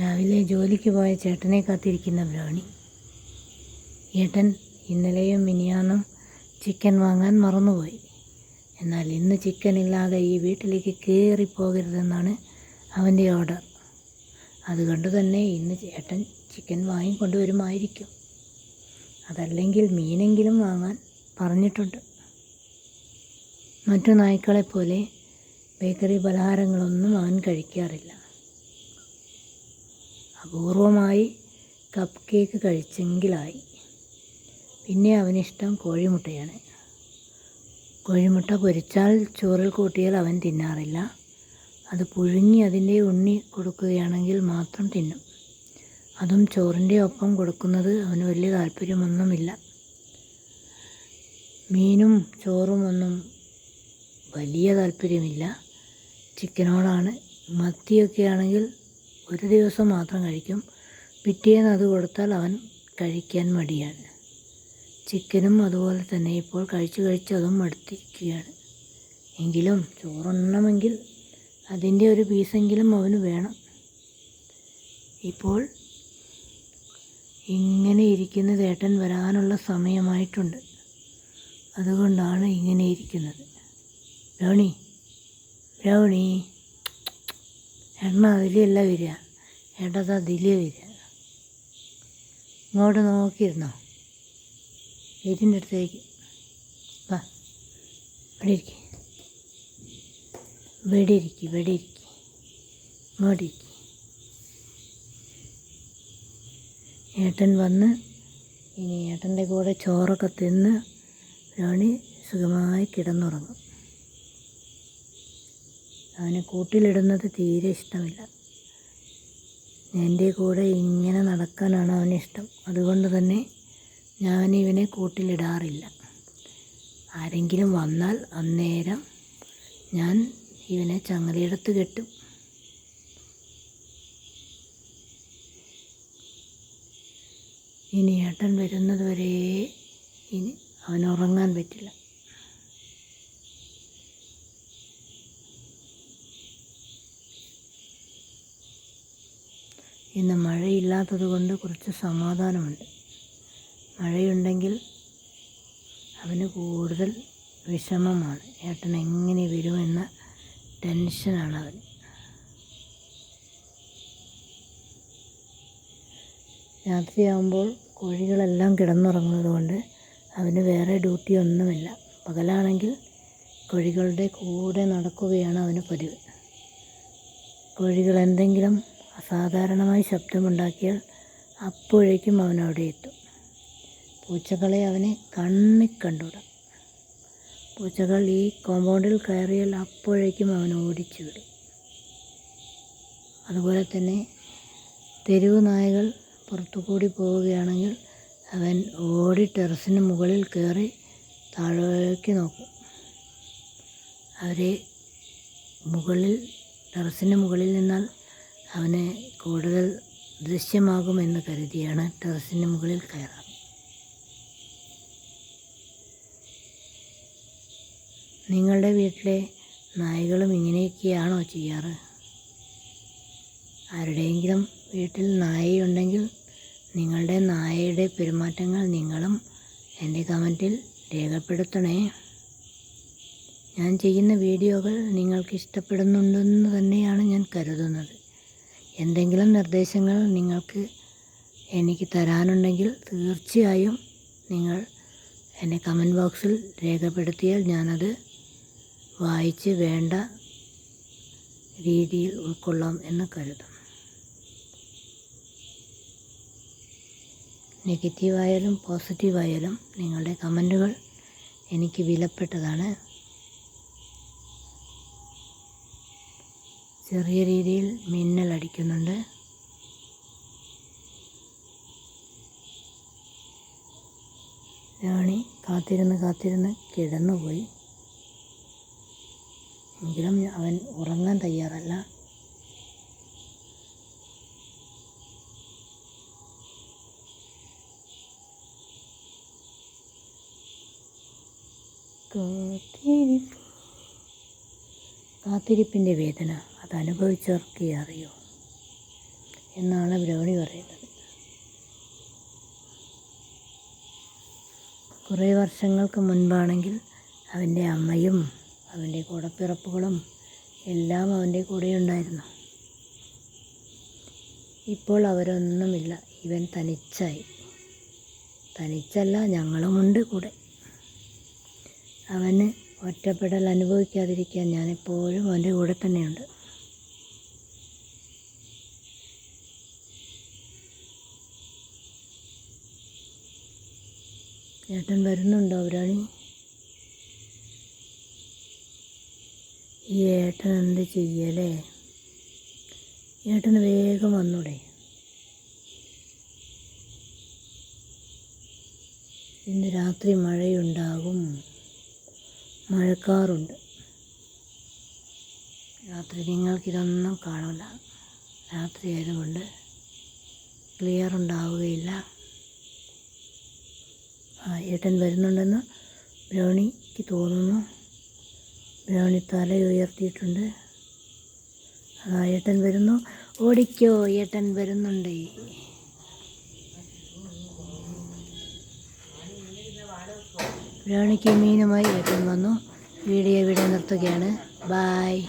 രാവിലെ ജോലിക്ക് പോയ ചേട്ടനെ കാത്തിരിക്കുന്ന ബ്രൗണി. ഏട്ടൻ ഇന്നലെയും മിനിയാന്നും ചിക്കൻ വാങ്ങാൻ മറന്നുപോയി. എന്നാൽ ഇന്ന് ചിക്കൻ ഇല്ലാതെ ഈ വീട്ടിലേക്ക് കയറിപ്പോകരുതെന്നാണ് അവന്റെ ഓർഡർ. അതുകൊണ്ട് തന്നെ ഇന്ന് ചേട്ടൻ ചിക്കൻ വാങ്ങിക്കൊണ്ടുവരുമായിരിക്കും. അതല്ലെങ്കിൽ മീനെങ്കിലും വാങ്ങാൻ പറഞ്ഞിട്ടുണ്ട്. മറ്റു നായ്ക്കളെപ്പോലെ ബേക്കറി പലഹാരങ്ങളൊന്നും അവൻ കഴിക്കാറില്ല. അപൂർവമായി കപ്പ് കേക്ക് കഴിച്ചെങ്കിലായി. പിന്നെ അവനിഷ്ടം കോഴിമുട്ടയാണ്. കോഴിമുട്ട പൊരിച്ചാൽ ചോറിൽ കൂട്ടിയാൽ അവൻ തിന്നാറില്ല. അത് പുഴുങ്ങി അതിന്റെ ഉണ്ണി കൊടുക്കുകയാണെങ്കിൽ മാത്രം തിന്നും. അതും ചോറിന്റെ ഒപ്പം കൊടുക്കുന്നത് അവന് വലിയ താല്പര്യമൊന്നുമില്ല. മീനും ചോറും ഒന്നും വലിയ താല്പര്യമില്ല. ചിക്കനോടാണ്. മത്തിയൊക്കെ ആണെങ്കിൽ ഒരു ദിവസം മാത്രം കഴിക്കും. പിറ്റേന്ന് അത് കൊടുത്താൽ അവൻ കഴിക്കാൻ മടിയാണ്. ചിക്കനും അതുപോലെ തന്നെ ഇപ്പോൾ കഴിച്ച് കഴിച്ച് അതും മടുത്തിരിക്കുകയാണ്. എങ്കിലും ചോറുണ്ണണമെങ്കിൽ അതിന്റെ ഒരു പീസെങ്കിലും അവന് വേണം. ഇപ്പോൾ ഇങ്ങനെ ഇരിക്കുന്ന ചേട്ടൻ വരാനുള്ള സമയമായിട്ടുണ്ട്. അതുകൊണ്ടാണ് ഇങ്ങനെ ഇരിക്കുന്നത്. ബ്രൗണി ബ്രൗണി എണ്ണ അതിലല്ല വരിക. ഏട്ടത് അതിലേ വരിക. ഇങ്ങോട്ട് നോക്കിയിരുന്നോ? ഇതിന്റെ അടുത്തേക്ക്. വാ. ഇവിടെ ഇരിക്കുക ഇവിടെ ഇരിക്കുക ഇവിടെ ഇരിക്കുക ഏട്ടൻ വന്ന് ഇനി ഏട്ടന്റെ കൂടെ ചോറൊക്കെ തിന്ന് രോണി സുഖമായി കിടന്നുറങ്ങും. അവനെ കൂട്ടിലിടുന്നത് തീരെ ഇഷ്ടമില്ല. എന്റെ കൂടെ ഇങ്ങനെ നടക്കാനാണ് അവനിഷ്ടം അതുകൊണ്ട് തന്നെ ഞാൻ ഇവനെ കൂട്ടിലിടാറില്ല. ആരെങ്കിലും വന്നാൽ അന്നേരം ഞാൻ ഇവനെ ചങ്ങലയെടുത്ത് കെട്ടും. ഇനി ഏട്ടൻ വരുന്നതുവരെ ഇനി അവൻ ഉറങ്ങാൻ പറ്റില്ല. ഇന്ന് മഴയില്ലാത്തത് കൊണ്ട് കുറച്ച് സമാധാനമുണ്ട്. മഴയുണ്ടെങ്കിൽ അവന് കൂടുതൽ വിഷമമാണ്. ഏട്ടൻ എങ്ങനെ വരുമെന്ന ടെൻഷനാണ് അവന് രാത്രിയാകുമ്പോൾ കോഴികളെല്ലാം കിടന്നുറങ്ങുന്നത് കൊണ്ട് അവന് വേറെ ഡ്യൂട്ടി ഒന്നുമില്ല. പകലാണെങ്കിൽ കോഴികളുടെ കൂടെ നടക്കുകയാണ് അവന് പതിവ്. കോഴികൾ എന്തെങ്കിലും അസാധാരണമായി ശബ്ദമുണ്ടാക്കിയാൽ അപ്പോഴേക്കും അവൻ അവിടെ എത്തും. പൂച്ചകളെ അവനെ കണ്ണി കണ്ടുവിടാം. പൂച്ചകൾ ഈ കോമ്പൗണ്ടിൽ കയറിയാൽ അപ്പോഴേക്കും അവൻ ഓടിച്ചു വിടും. അതുപോലെ തന്നെ തെരുവ് നായകൾ പുറത്തു കൂടി പോവുകയാണെങ്കിൽ അവൻ ഓടി ടെറസിന് മുകളിൽ കയറി താഴേക്ക് നോക്കും. അവരെ മുകളിൽ ടെറസിന് മുകളിൽ നിന്നാൽ അവന് കൂടുതൽ ദൃശ്യമാകുമെന്ന് കരുതിയാണ് ടെറസിന് മുകളിൽ കയറാം നിങ്ങളുടെ വീട്ടിലെ നായകളും ഇങ്ങനെയൊക്കെയാണോ ചെയ്യാറ്? ആരുടെയെങ്കിലും വീട്ടിൽ നായയുണ്ടെങ്കിൽ നിങ്ങളുടെ നായയുടെ പെരുമാറ്റങ്ങൾ നിങ്ങളും എന്റെ കമന്റിൽ രേഖപ്പെടുത്തണേ. ഞാൻ ചെയ്യുന്ന വീഡിയോകൾ നിങ്ങൾക്ക് ഇഷ്ടപ്പെടുന്നുണ്ടെന്ന് തന്നെയാണ് ഞാൻ കരുതുന്നത്. എന്തെങ്കിലും നിർദ്ദേശങ്ങൾ നിങ്ങൾക്ക് എനിക്ക് തരാനുണ്ടെങ്കിൽ തീർച്ചയായും നിങ്ങൾ എന്നെ കമന്റ് ബോക്സിൽ രേഖപ്പെടുത്തിയാൽ ഞാനത് വായിച്ച് വേണ്ട രീതിയിൽ ഉൾക്കൊള്ളാം എന്ന് കരുതും. നെഗറ്റീവായാലും പോസിറ്റീവായാലും നിങ്ങളുടെ കമന്റുകൾ എനിക്ക് വിലപ്പെട്ടതാണ്. ചെറിയ രീതിയിൽ മിന്നൽ അടിക്കുന്നുണ്ട് രാണി കാത്തിരുന്ന് കാത്തിരുന്ന് കിടന്നുപോയി. എങ്കിലും അവൻ ഉറങ്ങാൻ തയ്യാറല്ല. കാത്തിരിപ്പ് കാത്തിരിപ്പിന്റെ വേദന. അത് അനുഭവിച്ചവർക്കേ അറിയൂ? എന്നാണ് ബ്രൗണി പറയുന്നത്. കുറേ വർഷങ്ങൾക്ക് മുൻപാണെങ്കിൽ അവന്റെ അമ്മയും അവന്റെ കൂടപ്പിറപ്പുകളും എല്ലാം അവന്റെ കൂടെ ഉണ്ടായിരുന്നു ഇപ്പോൾ അവരൊന്നുമില്ല. ഇവൻ തനിച്ചായി. തനിച്ചല്ല ഞങ്ങളുമുണ്ട് കൂടെ. അവന് ഒറ്റപ്പെടൽ അനുഭവിക്കാതിരിക്കാൻ ഞാനെപ്പോഴും അവന്റെ കൂടെ തന്നെയുണ്ട്. ചേട്ടൻ വരുന്നുണ്ടോ അവരാണി ഈ ഏട്ടൻ എന്ത് ചെയ്യലേ? ഏട്ടന് വേഗം വന്നൂടെ. ഇന്ന് രാത്രി മഴയുണ്ടാകും. മഴക്കാറുണ്ട്. രാത്രി നിങ്ങൾക്കിതൊന്നും കാണില്ല രാത്രി ആയതുകൊണ്ട് ക്ലിയർ ഉണ്ടാവുകയില്ല. ആ ഏട്ടൻ വരുന്നുണ്ടെന്ന് ബ്രൗണിക്ക് തോന്നുന്നു. ബ്രൗണി തല ഉയർത്തിയിട്ടുണ്ട്. ആ ഏട്ടൻ വരുന്നു. ഓടിക്കോ ഏട്ടൻ വരുന്നുണ്ട്. ബ്രൗണിക്ക് മീനുമായി ഏട്ടൻ വന്നു. വീഡിയോ ഇവിടെ നിർത്തുകയാണ്. ബായ്